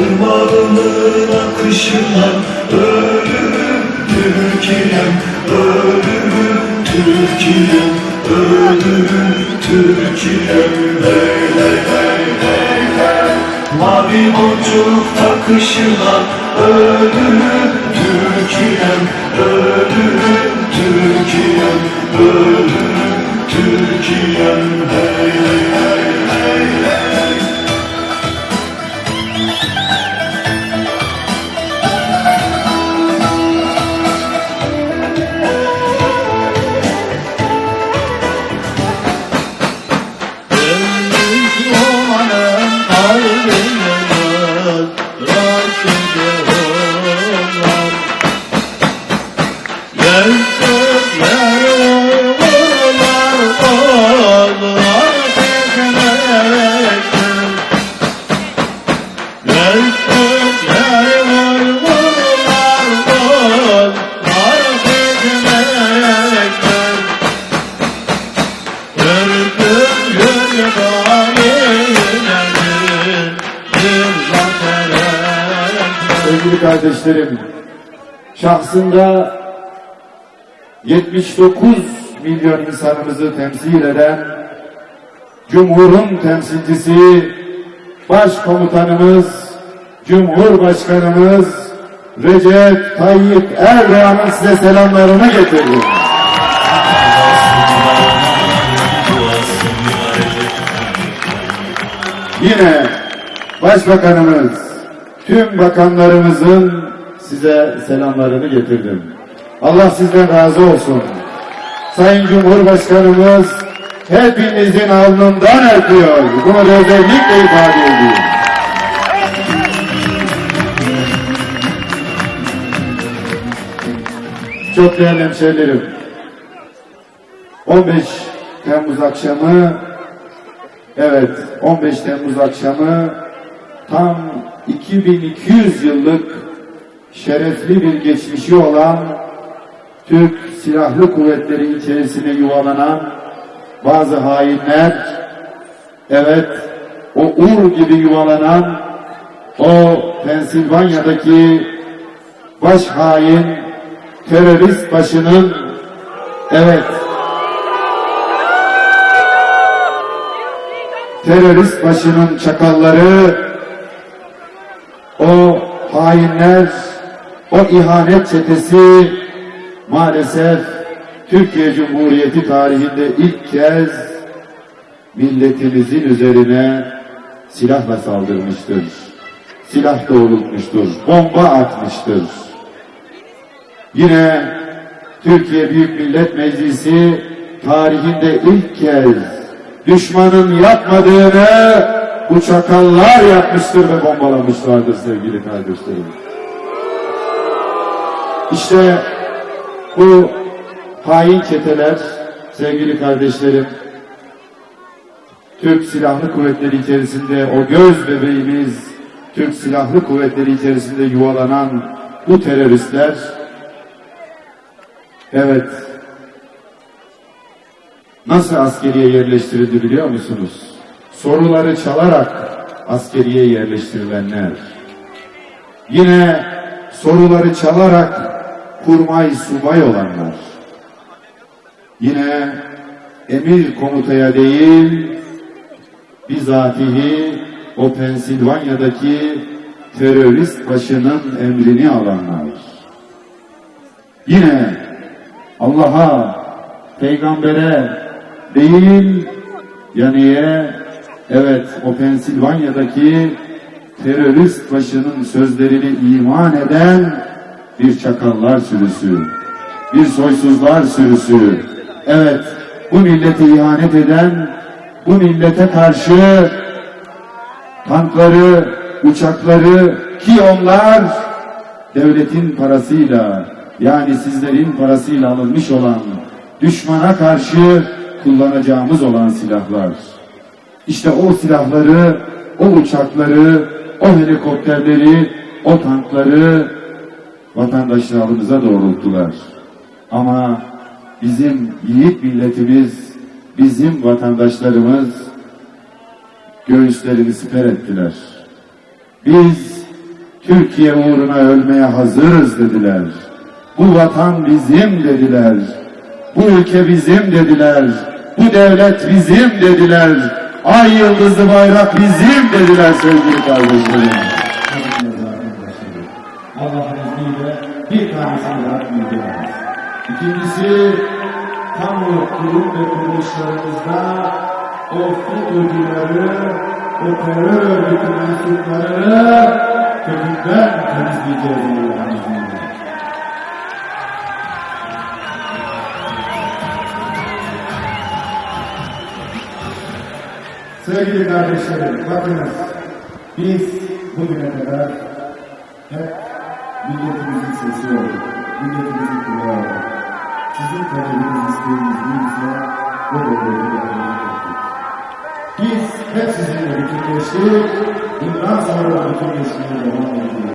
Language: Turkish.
Irmağının akışına ölürüm Türkiye'm ölürüm Türkiye'm ölürüm Türkiye'm. Hey hey hey hey hey. Mavi boncuk takışına ölürüm Türkiye'm ölürüm Türkiye'm ölürüm Türkiye'm. Hey hey Sevgili kardeşlerim, şahsında 79 milyon insanımızı temsil eden Cumhur'un temsilcisi Başkomutanımız, Cumhurbaşkanımız Recep Tayyip Erdoğan'ın size selamlarını getirdi. Yine Başbakanımız, tüm bakanlarımızın size selamlarını getirdim. Allah sizden razı olsun. Sayın Cumhurbaşkanımız hepinizin alnından öpüyor. Bunu da özellikle ifade edeyim. Çok değerli hemşehrilerim. 15 Temmuz akşamı Evet, 15 Temmuz akşamı tam 2200 yıllık şerefli bir geçmişi olan Türk Silahlı Kuvvetleri içerisine yuvalanan bazı hainler, evet, o ur gibi yuvalanan o Pensilvanya'daki baş hain terörist başının evet terörist başının çakalları, hainler, o ihanet çetesi maalesef Türkiye Cumhuriyeti tarihinde ilk kez milletimizin üzerine silahla saldırmıştır. Silah doğrultmuştur, bomba atmıştır. Yine Türkiye Büyük Millet Meclisi tarihinde ilk kez düşmanın yapmadığını bu çakallar yapmıştır ve bombalamışlardır sevgili kardeşlerim. İşte bu hain çeteler sevgili kardeşlerim Türk Silahlı Kuvvetleri içerisinde o göz bebeğimiz Türk Silahlı Kuvvetleri içerisinde yuvalanan bu teröristler evet nasıl askeriye yerleştirildi biliyor musunuz? Soruları çalarak askeriye yerleştirilenler. Yine soruları çalarak kurmay subay olanlar. Yine emir komutaya değil, bizatihi o Pensilvanya'daki terörist başının emrini alanlar. Yine Allah'a, peygambere değil, yaniye, evet o Pensilvanya'daki terörist başının sözlerini iman eden bir çakallar sürüsü, bir soysuzlar sürüsü, evet bu millete ihanet eden, bu millete karşı tankları, uçakları ki onlar devletin parasıyla yani sizlerin parasıyla alınmış olan düşmana karşı kullanacağımız olan silahlar. İşte o silahları, o uçakları, o helikopterleri, o tankları vatandaşlarımıza doğrulttular. Ama bizim yiğit milletimiz, bizim vatandaşlarımız göğüslerini siper ettiler. Biz Türkiye uğruna ölmeye hazırız dediler. Bu vatan bizim dediler. Bu ülke bizim dediler. Bu devlet bizim dediler. Ay yıldızı bayrak bizim dediler sevgili kardeşlerim. Allah'ın izniyle bir tanesini bırakmayacağız. İkincisi, kamu kurum ve kuruluşlarımızda o FETÖ'cüleri, o terör örgütü mensuplarını kökünden temizleyeceğiz Allah'ın izniyle. Sevgili kardeşlerim, bakınız biz bugüne kadar hep milletimizin sesi olduk, milletimizin kulağı olduk. Sizin talebiniz, isteğiniz neyse bu devleti yapmak Biz hep sizinle bütünleştik, bundan sonra da bütünleşmeye devam edeceğiz.